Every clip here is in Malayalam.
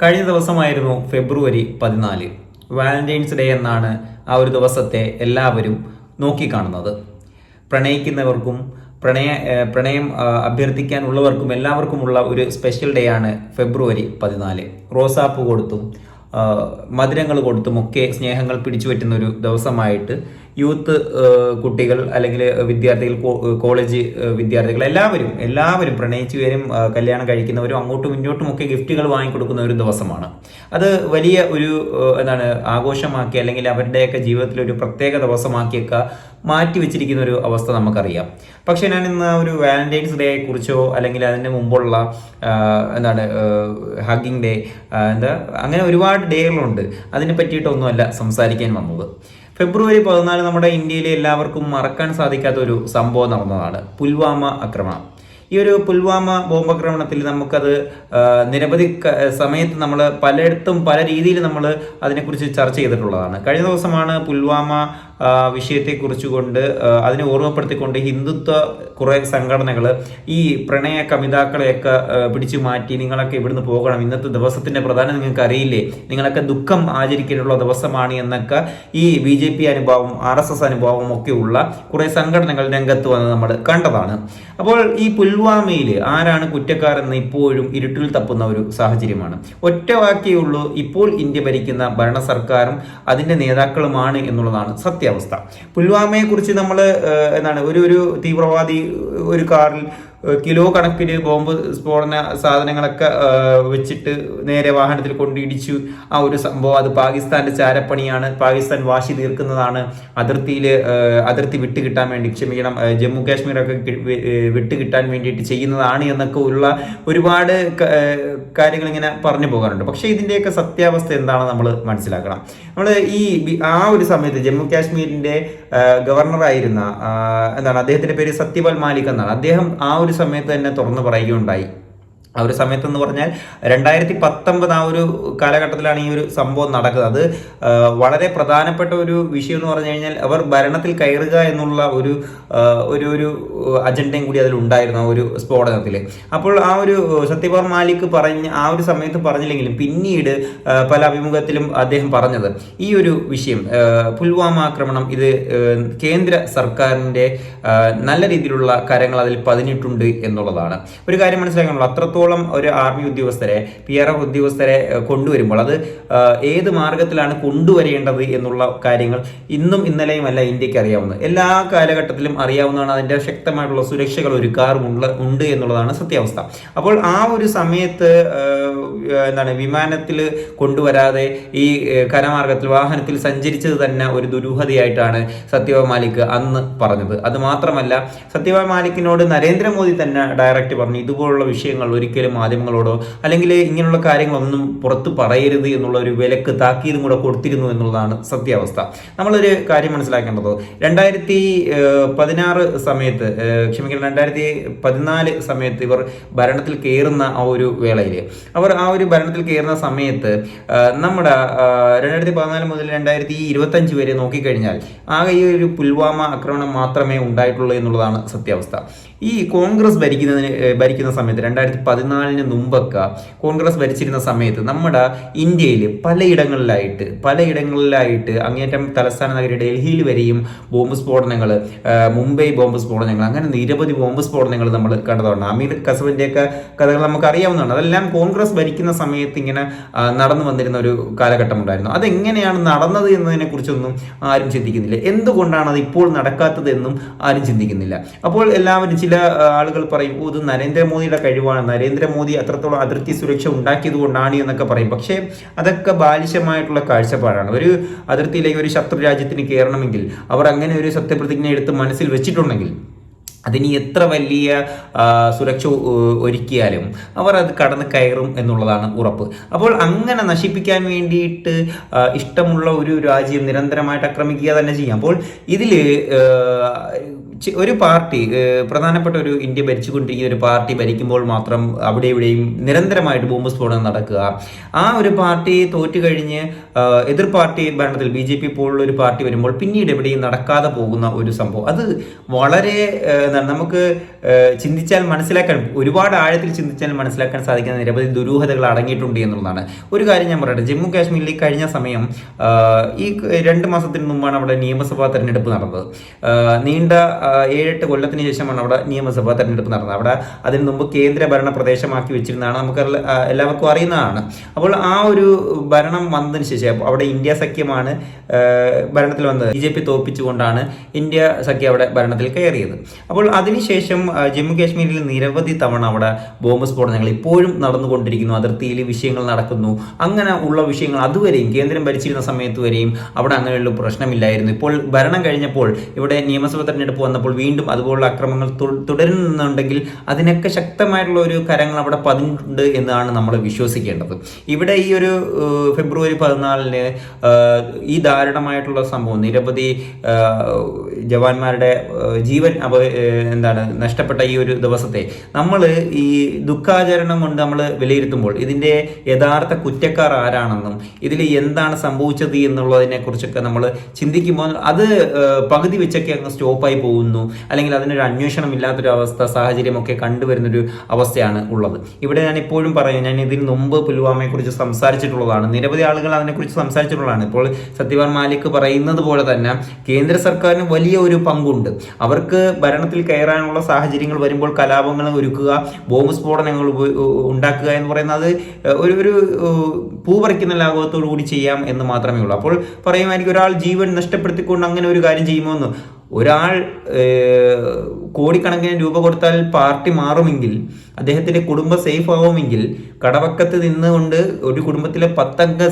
കഴിഞ്ഞ ദിവസമായിരുന്നു ഫെബ്രുവരി പതിനാല്. വാലന്റൈൻസ് ഡേ എന്നാണ് ആ ഒരു ദിവസത്തെ എല്ലാവരും നോക്കിക്കാണുന്നത്. പ്രണയിക്കുന്നവർക്കും പ്രണയ പ്രണയം അഭ്യർത്ഥിക്കാനുള്ളവർക്കും എല്ലാവർക്കുമുള്ള ഒരു സ്പെഷ്യൽ ഡേ ആണ് ഫെബ്രുവരി പതിനാല്. റോസാപ്പ് കൊടുത്തും മധുരങ്ങൾ കൊടുത്തും ഒക്കെ സ്നേഹങ്ങൾ പിടിച്ചു പറ്റുന്ന ഒരു ദിവസമായിട്ട് യൂത്ത് കുട്ടികൾ അല്ലെങ്കിൽ വിദ്യാർത്ഥികൾ കോളേജ് വിദ്യാർത്ഥികൾ എല്ലാവരും എല്ലാവരും പ്രണയിച്ചുവരും കല്യാണം കഴിക്കുന്നവരും അങ്ങോട്ടും ഇങ്ങോട്ടും ഒക്കെ ഗിഫ്റ്റുകൾ വാങ്ങിക്കൊടുക്കുന്ന ഒരു ദിവസമാണ്. അത് വലിയ ഒരു എന്താണ് ആഘോഷമാക്കി അല്ലെങ്കിൽ അവരുടെയൊക്കെ ജീവിതത്തിൽ ഒരു പ്രത്യേക ദിവസമാക്കിയൊക്കെ മാറ്റി വെച്ചിരിക്കുന്ന ഒരു അവസ്ഥ നമുക്കറിയാം. പക്ഷേ ഞാൻ ഇന്ന് ഒരു വാലന്റൈൻസ് ഡേയെ കുറിച്ചോ അല്ലെങ്കിൽ അതിന് മുമ്പുള്ള എന്താണ് ഹഗ്ഗിങ് ഡേ എന്താ അങ്ങനെ ഒരുപാട് ഡേകളുണ്ട്. അതിനെ പറ്റിയിട്ടൊന്നുമല്ല സംസാരിക്കാൻ വന്നത്. ഫെബ്രുവരി പതിനാല് നമ്മുടെ ഇന്ത്യയിലെ എല്ലാവർക്കും മറക്കാൻ സാധിക്കാത്ത ഒരു സംഭവം നടന്നതാണ് പുൽവാമ ആക്രമണം. ഈ ഒരു പുൽവാമ ബോംബാക്രമണത്തിൽ നമുക്കത് നിരവധി സമയത്ത് നമ്മൾ പലയിടത്തും പല രീതിയിൽ നമ്മൾ അതിനെക്കുറിച്ച് ചർച്ച ചെയ്തിട്ടുള്ളതാണ്. കഴിഞ്ഞ ദിവസമാണ് പുൽവാമ വിഷയത്തെ വിഷയത്തെക്കുറിച്ച് കൊണ്ട് ആ, അതിനെ ഓർമ്മപ്പെടുത്തിക്കൊണ്ട് ഹിന്ദുത്വ കുറേ സംഘടനകൾ ഈ പ്രണയ കമിതാക്കളെയൊക്കെ ആ, പിടിച്ചു മാറ്റി നിങ്ങളൊക്കെ ഇവിടുന്ന് പോകണം. ഇന്നത്തെ ദിവസത്തിന്റെ പ്രധാനം നിങ്ങൾക്ക് അറിയില്ലേ നിങ്ങളൊക്കെ ദുഃഖം ആചരിക്കാനുള്ള ദിവസമാണ് എന്നൊക്കെ ഈ ബി ജെ പി അനുഭാവം ആർ എസ് എസ് അനുഭാവം ഒക്കെ ഉള്ള കുറേ സംഘടനകൾ രംഗത്ത് വന്ന് നമ്മൾ കണ്ടതാണ്. അപ്പോൾ ഈ പുൽവാമയിൽ ആരാണ് കുറ്റക്കാരെന്ന് ഇപ്പോഴും ഇരുട്ടിൽ തപ്പുന്ന ഒരു സാഹചര്യമാണ്. ഒറ്റ വാക്കേ ഉള്ളൂ ഇപ്പോൾ ഇന്ത്യ ഭരിക്കുന്ന ഭരണ സർക്കാരും അതിന്റെ നേതാക്കളുമാണ് എന്നുള്ളതാണ് സത്യാവസ്ഥ. പുൽവാമയെ കുറിച്ച് നമ്മൾ എന്താണ് ഒരു ഒരു തീവ്രവാദി ഒരു കാറിൽ കിലോ കണക്കിന് ബോംബ് സ്ഫോടന സാധനങ്ങളൊക്കെ വെച്ചിട്ട് നേരെ വാഹനത്തിൽ കൊണ്ടിടിച്ചു ആ ഒരു സംഭവം അത് പാകിസ്ഥാന്റെ ചാരപ്പണിയാണ്. പാകിസ്ഥാൻ വാശി തീർക്കുന്നതാണ്. അതിർത്തിയിൽ അതിർത്തി വിട്ടുകിട്ടാൻ വേണ്ടി ക്ഷമിക്കണം. ജമ്മു കാശ്മീരൊക്കെ വിട്ടുകിട്ടാൻ വിട്ട് കിട്ടാൻ വേണ്ടിയിട്ട് ചെയ്യുന്നതാണ് എന്നൊക്കെ ഉള്ള ഒരുപാട് കാര്യങ്ങൾ ഇങ്ങനെ പറഞ്ഞു പോകാറുണ്ട്. പക്ഷേ ഇതിന്റെയൊക്കെ സത്യാവസ്ഥ എന്താണെന്ന് നമ്മൾ മനസ്സിലാക്കണം. നമ്മൾ ഈ ആ ഒരു സമയത്ത് ജമ്മു കാശ്മീരിന്റെ ഗവർണറായിരുന്ന എന്താണ് അദ്ദേഹത്തിന്റെ പേര് സത്യപാൽ മാലിക് എന്നാണ്. അദ്ദേഹം ആ ഒരു സമയത്ത് തന്നെ തുറന്നു പറയുകയുണ്ടായി. ആ ഒരു സമയത്ത് എന്ന് പറഞ്ഞാൽ രണ്ടായിരത്തി പത്തൊമ്പത് ആ ഒരു കാലഘട്ടത്തിലാണ് ഈ ഒരു സംഭവം നടക്കുന്നത്. അത് വളരെ പ്രധാനപ്പെട്ട ഒരു വിഷയം എന്ന് പറഞ്ഞു കഴിഞ്ഞാൽ അവർ ഭരണത്തിൽ കയറുക എന്നുള്ള ഒരു ഒരു ഒരു അജണ്ടയും കൂടി അതിൽ ഉണ്ടായിരുന്നു ആ ഒരു സ്ഫോടനത്തിൽ. അപ്പോൾ ആ ഒരു സത്യപാൽ മാലിക് പറഞ്ഞ ആ ഒരു സമയത്ത് പറഞ്ഞില്ലെങ്കിലും പിന്നീട് പല അഭിമുഖത്തിലും അദ്ദേഹം പറഞ്ഞത്. ഈ ഒരു വിഷയം പുൽവാമ ആക്രമണം ഇത് കേന്ദ്ര സർക്കാരിന്റെ നല്ല രീതിയിലുള്ള കാര്യങ്ങൾ അതിൽ പതിഞ്ഞിട്ടുണ്ട് എന്നുള്ളതാണ്. ഒരു കാര്യം മനസ്സിലാക്കാനുള്ള അത്രത്തോളം ഒരു ആർമി ഉദ്യോഗസ്ഥരെ പി ആർ എഫ് ഉദ്യോഗസ്ഥരെ കൊണ്ടുവരുമ്പോൾ അത് ഏത് മാർഗത്തിലാണ് കൊണ്ടുവരേണ്ടത് എന്നുള്ള കാര്യങ്ങൾ ഇന്നും ഇന്നലെയും അല്ല ഇന്ത്യയ്ക്ക് അറിയാവുന്നത്. എല്ലാ കാലഘട്ടത്തിലും അറിയാവുന്നതാണ് അതിന്റെ ശക്തമായിട്ടുള്ള സുരക്ഷകൾ ഒരുക്കാറുമുള്ള ഉണ്ട് എന്നുള്ളതാണ് സത്യാവസ്ഥ. അപ്പോൾ ആ ഒരു സമയത്ത് എന്താണ് വിമാനത്തിൽ കൊണ്ടുവരാതെ ഈ കരമാർഗത്തിൽ വാഹനത്തിൽ സഞ്ചരിച്ചത് തന്നെ ഒരു ദുരൂഹതയായിട്ടാണ് സത്യവ മാലിക് അന്ന് പറഞ്ഞത്. അത് മാത്രമല്ല സത്യവ മാലിക്കിനോട് നരേന്ദ്രമോദി തന്നെ ഡയറക്റ്റ് പറഞ്ഞു ഇതുപോലുള്ള വിഷയങ്ങൾ ഒരിക്കലും മാധ്യമങ്ങളോടോ അല്ലെങ്കിൽ ഇങ്ങനെയുള്ള കാര്യങ്ങളൊന്നും പുറത്ത് പറയരുത് എന്നുള്ള ഒരു വിലക്ക് താക്കീതും കൂടെ കൊടുത്തിരുന്നു എന്നുള്ളതാണ് സത്യാവസ്ഥ. നമ്മളൊരു കാര്യം മനസ്സിലാക്കേണ്ടത്. രണ്ടായിരത്തി പതിനാറ് സമയത്ത് ക്ഷമിക്കണം രണ്ടായിരത്തി പതിനാല് സമയത്ത് ഇവർ ഭരണത്തിൽ കയറുന്ന ആ ഒരു വേളയിൽ അവർ ആ ഒരു ഭരണത്തിൽ കയറുന്ന സമയത്ത് നമ്മുടെ രണ്ടായിരത്തി പതിനാല് മുതൽ രണ്ടായിരത്തി ഇരുപത്തഞ്ച് വരെ നോക്കിക്കഴിഞ്ഞാൽ ആകെ ഈ ഒരു പുൽവാമ ആക്രമണം മാത്രമേ ഉണ്ടായിട്ടുള്ളൂ എന്നുള്ളതാണ് സത്യാവസ്ഥ. ഈ കോൺഗ്രസ് ഭരിക്കുന്നതിന് ഭരിക്കുന്ന സമയത്ത് രണ്ടായിരത്തി പതിനാലിന് മുമ്പൊക്കെ കോൺഗ്രസ് ഭരിച്ചിരുന്ന സമയത്ത് നമ്മുടെ ഇന്ത്യയിൽ പലയിടങ്ങളിലായിട്ട് പലയിടങ്ങളിലായിട്ട് അങ്ങേറ്റം തലസ്ഥാന നഗരി ഡൽഹിയിൽ വരെയും ബോംബ് സ്ഫോടനങ്ങൾ മുംബൈ ബോംബ് സ്ഫോടനങ്ങൾ അങ്ങനെ നിരവധി ബോംബ് സ്ഫോടനങ്ങൾ നമ്മൾ കണ്ടതാണ്. അമീർ കസബിന്റെയൊക്കെ കഥകൾ നമുക്ക് അറിയാവുന്നതാണ്. അതെല്ലാം കോൺഗ്രസ് ഭരിക്കുന്ന സമയത്ത് ഇങ്ങനെ നടന്നു വന്നിരുന്ന ഒരു കാലഘട്ടം ഉണ്ടായിരുന്നു. അതെങ്ങനെയാണ് നടന്നത് എന്നതിനെ കുറിച്ചൊന്നും ആരും ചിന്തിക്കുന്നില്ല. എന്തുകൊണ്ടാണ് അത് ഇപ്പോൾ നടക്കാത്തതെന്നും ആരും ചിന്തിക്കുന്നില്ല. അപ്പോൾ എല്ലാവരും ചില ആളുകൾ പറയും "ഓ, ഇത് നരേന്ദ്രമോദിയുടെ കഴിവാണ്. നരേന്ദ്രമോദി അത്രത്തോളം അതിർത്തി സുരക്ഷ ഉണ്ടാക്കിയതുകൊണ്ടാണ് എന്നൊക്കെ പറയും. പക്ഷേ അതൊക്കെ ബാലിശമായിട്ടുള്ള കാഴ്ചപ്പാടാണ്. ഒരു അതിർത്തിയിലേക്ക് ഒരു ശത്രു രാജ്യത്തിന് കയറണമെങ്കിൽ അവർ അങ്ങനെ ഒരു സത്യപ്രതിജ്ഞ എടുത്ത് മനസ്സിൽ വെച്ചിട്ടുണ്ടെങ്കിൽ അതിന് എത്ര വലിയ സുരക്ഷ ഒരുക്കിയാലും അവർ അത് കടന്ന് കയറും എന്നുള്ളതാണ് ഉറപ്പ്. അപ്പോൾ അങ്ങനെ നശിപ്പിക്കാൻ വേണ്ടിയിട്ട് ഇഷ്ടമുള്ള ഒരു രാജ്യം നിരന്തരമായിട്ട് ആക്രമിക്കുക തന്നെ ചെയ്യാം. അപ്പോൾ ഇതിൽ ഒരു പാർട്ടി പ്രധാനപ്പെട്ട ഒരു ഇന്ത്യ ഭരിച്ചുകൊണ്ടിരിക്കുന്ന ഒരു പാർട്ടി ഭരിക്കുമ്പോൾ മാത്രം അവിടെ ഇവിടെയും നിരന്തരമായിട്ട് ബോംബ് സ്ഫോടനം നടക്കുക. ആ ഒരു പാർട്ടി തോറ്റു കഴിഞ്ഞ് എതിർ പാർട്ടി ഭരണത്തിൽ ബി ജെ പി പോലുള്ള ഒരു പാർട്ടി വരുമ്പോൾ പിന്നീട് എവിടെയും നടക്കാതെ പോകുന്ന ഒരു സംഭവം. അത് വളരെ നമുക്ക് ചിന്തിച്ചാൽ മനസ്സിലാക്കാൻ ഒരുപാട് ആഴത്തിൽ ചിന്തിച്ചാൽ മനസ്സിലാക്കാൻ സാധിക്കുന്ന നിരവധി ദുരൂഹതകൾ അടങ്ങിയിട്ടുണ്ട് എന്നുള്ളതാണ്. ഒരു കാര്യം ഞാൻ പറയട്ടെ ജമ്മു കാശ്മീരിൽ കഴിഞ്ഞ സമയം ഈ രണ്ട് മാസത്തിന് മുമ്പാണ് അവിടെ നിയമസഭാ തെരഞ്ഞെടുപ്പ് നടന്നത്. നീണ്ട ഏഴെട്ട് കൊല്ലത്തിന് ശേഷമാണ് അവിടെ നിയമസഭാ തെരഞ്ഞെടുപ്പ് നടന്നത്. അവിടെ അതിന് മുമ്പ് കേന്ദ്ര ഭരണ പ്രദേശമാക്കി വെച്ചിരുന്നതാണ് നമുക്ക് എല്ലാവർക്കും അറിയുന്നതാണ്. അപ്പോൾ ആ ഒരു ഭരണം വന്നതിന് ശേഷം അവിടെ ഇന്ത്യ സഖ്യമാണ് ഭരണത്തിൽ വന്നത്. ബി ജെ പി തോൽപ്പിച്ചുകൊണ്ടാണ് ഇന്ത്യ സഖ്യം അവിടെ ഭരണത്തിൽ കയറിയത്. അപ്പോൾ അതിനുശേഷം ജമ്മു കാശ്മീരിൽ നിരവധി തവണ അവിടെ ബോംബ് സ്ഫോടനങ്ങൾ ഇപ്പോഴും നടന്നുകൊണ്ടിരിക്കുന്നു. അതിർത്തിയിൽ വിഷയങ്ങൾ നടക്കുന്നു. അങ്ങനെ ഉള്ള വിഷയങ്ങൾ അതുവരെയും കേന്ദ്രം ഭരിച്ചിരുന്ന സമയത്ത് വരെയും അവിടെ അങ്ങനെയുള്ള പ്രശ്നമില്ലായിരുന്നു. ഇപ്പോൾ ഭരണം കഴിഞ്ഞപ്പോൾ ഇവിടെ നിയമസഭാ തെരഞ്ഞെടുപ്പ് വന്നപ്പോൾ വീണ്ടും അതുപോലുള്ള അക്രമങ്ങൾ തുടരുന്നുണ്ടെങ്കിൽ അതിനൊക്കെ ശക്തമായിട്ടുള്ള ഒരു കരങ്ങൾ അവിടെ പതിഞ്ഞിട്ടുണ്ട് എന്നാണ് നമ്മൾ വിശ്വസിക്കേണ്ടത്. ഇവിടെ ഈ ഒരു ഫെബ്രുവരി പതിനാലിന് ഈ ദാരുണമായിട്ടുള്ള സംഭവം നിരവധി ജവാന്മാരുടെ ജീവൻ അപ എന്താണ് നഷ്ടപ്പെട്ട ഈ ഒരു ദിവസത്തെ നമ്മൾ ഈ ദുഃഖാചരണം കൊണ്ട് നമ്മൾ വിലയിരുത്തുമ്പോൾ ഇതിന്റെ യഥാർത്ഥ കുറ്റക്കാർ ആരാണെന്നും ഇതിൽ എന്താണ് സംഭവിച്ചത് എന്നുള്ളതിനെ കുറിച്ചൊക്കെ നമ്മൾ ചിന്തിക്കുമ്പോൾ അത് പകുതി വെച്ചൊക്കെ അങ്ങ് സ്റ്റോപ്പായി പോകുന്നു. അല്ലെങ്കിൽ അതിനൊരു അന്വേഷണം ഇല്ലാത്തൊരു അവസ്ഥ സാഹചര്യമൊക്കെ കണ്ടുവരുന്നൊരു അവസ്ഥയാണ് ഉള്ളത്. ഇവിടെ ഞാൻ ഇപ്പോഴും പറയും ഞാൻ ഇതിന് മുമ്പ് പുൽവാമയെക്കുറിച്ച് സംസാരിച്ചിട്ടുള്ളതാണ്. നിരവധി ആളുകൾ അതിനെക്കുറിച്ച് സംസാരിച്ചിട്ടുള്ളതാണ്. ഇപ്പോൾ സത്യവാൻ മാലിക് പറയുന്നത് പോലെ തന്നെ കേന്ദ്ര സർക്കാരിന് വലിയ ഒരു പങ്കുണ്ട്. അവർക്ക് ഭരണത്തിൽ കയറാനുള്ള സാഹചര്യങ്ങൾ വരുമ്പോൾ കലാപങ്ങൾ ഒരുക്കുക ബോംബ് സ്ഫോടനങ്ങൾ ഉണ്ടാക്കുക എന്ന് പറയുന്നത് ഒരു ഒരു ഏഹ്, പൂ പറിക്കുന്ന ലാഘവത്തോടു കൂടി ചെയ്യാം എന്ന് മാത്രമേ ഉള്ളൂ. അപ്പോൾ പറയുമായിരിക്കും ഒരാൾ ജീവൻ നഷ്ടപ്പെടുത്തിക്കൊണ്ട് അങ്ങനെ ഒരു കാര്യം ചെയ്യുമോ എന്ന്. ഒരാൾ കോടിക്കണക്കിന് രൂപ കൊടുത്താൽ പാർട്ടി മാറുമെങ്കിൽ അദ്ദേഹത്തിന്റെ കുടുംബം സേഫ് ആവുമെങ്കിൽ കടവക്കത്ത് നിന്നുകൊണ്ട് ഒരു കുടുംബത്തിലെ പത്തംഗ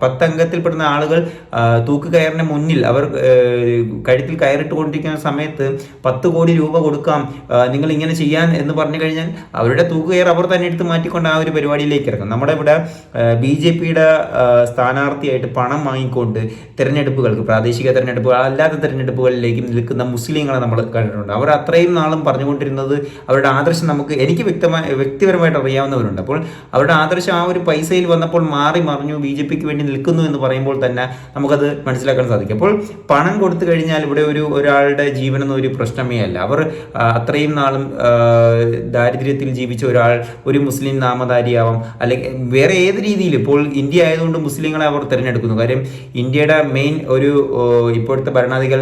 പത്തംഗത്തിൽപ്പെടുന്ന ആളുകൾ തൂക്കുകയറിന് മുന്നിൽ അവർ കഴുത്തിൽ കയറിട്ട് കൊണ്ടിരിക്കുന്ന സമയത്ത് പത്ത് കോടി രൂപ കൊടുക്കാം നിങ്ങൾ ഇങ്ങനെ ചെയ്യാൻ എന്ന് പറഞ്ഞു കഴിഞ്ഞാൽ അവരുടെ തൂക്കുകയർ അവർ തന്നെ എടുത്ത് മാറ്റിക്കൊണ്ട് ആ ഒരു പരിപാടിയിലേക്ക് ഇറങ്ങും. നമ്മുടെ ഇവിടെ ബി ജെ പിയുടെ സ്ഥാനാർത്ഥിയായിട്ട് പണം വാങ്ങിക്കൊണ്ട് തിരഞ്ഞെടുപ്പുകൾക്ക് പ്രാദേശിക തിരഞ്ഞെടുപ്പുകൾ അല്ലാത്ത തിരഞ്ഞെടുപ്പുകളിലേക്ക് നിൽക്കുന്ന മുസ്ലിങ്ങളെ നമ്മൾ കണ്ടിട്ടുണ്ട്. അവർ അത്രയും നാളും പറഞ്ഞുകൊണ്ടിരുന്നത് അവരുടെ ആദർശം നമുക്ക് എനിക്ക് വ്യക്തമായി വ്യക്തിപരമായിട്ട് അറിയാവുന്നവരുണ്ട്. അപ്പോൾ അവരുടെ ആദർശം ആ ഒരു പൈസയിൽ വന്നപ്പോൾ മാറി മറിഞ്ഞു ബി ജെ പിക്ക് വേണ്ടി നിൽക്കുന്നു എന്ന് പറയുമ്പോൾ തന്നെ നമുക്കത് മനസ്സിലാക്കാൻ സാധിക്കും. അപ്പോൾ പണം കൊടുത്തു കഴിഞ്ഞാൽ ഇവിടെ ഒരു ഒരാളുടെ ജീവനൊന്നും ഒരു പ്രശ്നമേ അല്ല. അവർ അത്രയും നാളും ദാരിദ്ര്യത്തിൽ ജീവിച്ച ഒരാൾ ഒരു മുസ്ലിം നാമധാരിയാവാം. അല്ലെങ്കിൽ വേറെ ഏത് രീതിയിൽ ഇപ്പോൾ ഇന്ത്യ ആയതുകൊണ്ട് മുസ്ലിങ്ങളെ അവർ തിരഞ്ഞെടുക്കുന്നു. കാര്യം ഇന്ത്യയുടെ മെയിൻ ഒരു ഇപ്പോഴത്തെ ഭരണാധികൾ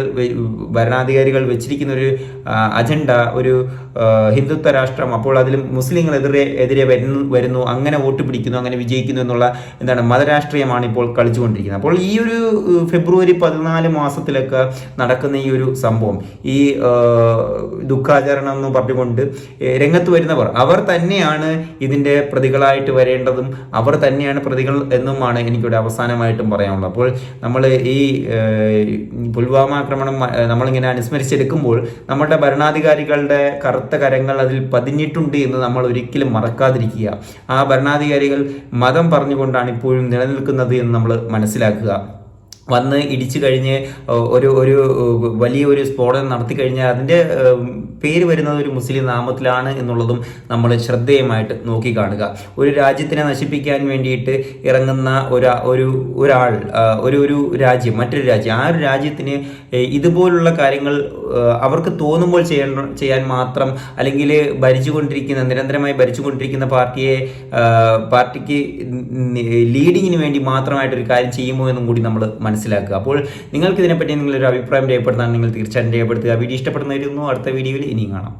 ഭരണാധികാരികൾ വെച്ചിരിക്കുന്ന ഒരു അജണ്ട ഒരു ഹിന്ദുത്വ രാഷ്ട്രം അപ്പോൾ അതിൽ മുസ്ലിങ്ങൾ എതിരെ എതിരെ വരുന്നു വരുന്നു അങ്ങനെ വോട്ട് പിടിക്കുന്നു അങ്ങനെ വിജയിക്കുന്നു എന്നുള്ള എന്താണ് മതരാഷ്ട്രീയമാണ് ഇപ്പോൾ കളിച്ചുകൊണ്ടിരിക്കുന്നത്. അപ്പോൾ ഈ ഒരു ഫെബ്രുവരി പതിനാല് മാസത്തിലൊക്കെ നടക്കുന്ന ഈ ഒരു സംഭവം ഈ ദുഃഖാചരണം എന്ന് പറഞ്ഞുകൊണ്ട് രംഗത്ത് വരുന്നവർ അവർ തന്നെയാണ് ഇതിന്റെ പ്രതികളായിട്ട് വരേണ്ടതും അവർ തന്നെയാണ് പ്രതികൾ എന്നുമാണ് എനിക്കിവിടെ അവസാനമായിട്ടും പറയാനുള്ളത്. അപ്പോൾ നമ്മൾ ഈ പുൽവാമ ആക്രമണം നമ്മളിങ്ങനെ അനുസ്മരിച്ചെടുക്കുമ്പോൾ നമ്മുടെ ഭരണാധികാരികളുടെ കറുത്ത കരങ്ങൾ അതിൽ പതിഞ്ഞിട്ടുണ്ട് എന്ന് നമ്മൾ ഒരിക്കലും മറക്കാതിരിക്കുക. ആ ഭരണാധികാരികൾ മതം പറഞ്ഞുകൊണ്ടാണ് ഇപ്പോഴും നിലനിൽക്കുന്നത് എന്ന് നമ്മൾ മനസ്സിലാക്കുക. വന്ന് ഇടിച്ചു കഴിഞ്ഞ് ഒരു ഒരു വലിയൊരു സ്ഫോടനം നടത്തി കഴിഞ്ഞാൽ അതിന്റെ പേര് വരുന്നത് ഒരു മുസ്ലിം നാമത്തിലാണ് എന്നുള്ളതും നമ്മൾ ശ്രദ്ധേയമായിട്ട് നോക്കി കാണുക ഒരു രാജ്യത്തിനെ നശിപ്പിക്കാൻ വേണ്ടിയിട്ട് ഇറങ്ങുന്ന ഒരു ഒരു ഒരാൾ ഒരു ഒരു രാജ്യം മറ്റൊരു രാജ്യം ആ ഒരു രാജ്യത്തിന് ഇതുപോലുള്ള കാര്യങ്ങൾ അവർക്ക് തോന്നുമ്പോൾ ചെയ്യാൻ ചെയ്യാൻ മാത്രം അല്ലെങ്കിൽ ഭരിച്ചുകൊണ്ടിരിക്കുന്ന നിരന്തരമായി ഭരിച്ചുകൊണ്ടിരിക്കുന്ന പാർട്ടിയെ പാർട്ടിക്ക് ലീഡിങ്ങിന് വേണ്ടി മാത്രമായിട്ട് ഒരു കാര്യം ചെയ്യുമോ എന്നും കൂടി നമ്മൾ മനസ്സിലാക്കുക. അപ്പോൾ നിങ്ങൾക്ക് ഇതിനെപ്പറ്റി നിങ്ങളൊരു അഭിപ്രായം രേഖപ്പെടുത്താൻ നിങ്ങൾ തീർച്ചയായിട്ടും രേഖപ്പെടുത്തുക. വീഡിയോ ഇഷ്ടപ്പെടുന്നവരുന്നു അടുത്ത വീഡിയോയിൽ ഇനിയും കാണാം.